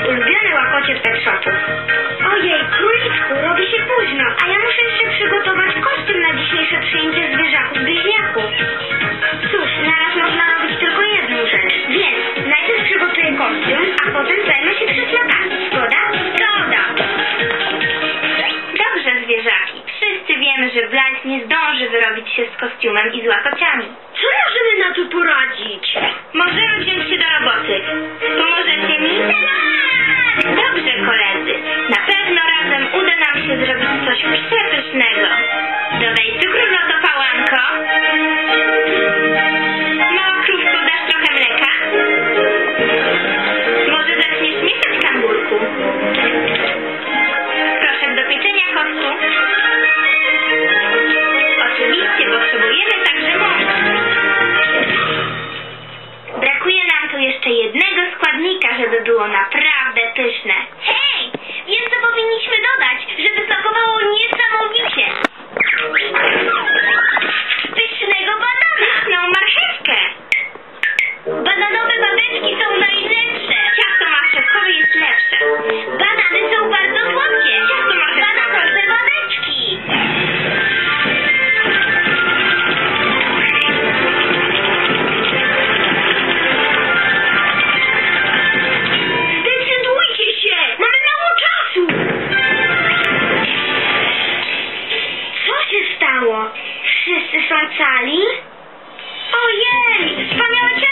Zbiorę łakocie pepsotów. Ojej, króliczku, robi się późno, a ja muszę jeszcze przygotować kostium na dzisiejsze przyjęcie zwierzaków bliźniaków. Cóż, na raz można robić tylko jedną rzecz, więc najpierw przygotuję kostium, a potem zajmę się przysmakami. Zgoda? Zgoda! Dobrze, zwierzaki. Wszyscy wiemy, że Blythe nie zdąży wyrobić się z kostiumem i z łakociami. Co możemy na to poradzić? Może naprawdę pyszne. Hej, więc to powinniśmy dodać, żeby smakowało nie Mr. Słońcali? Ojej! Wspaniałe!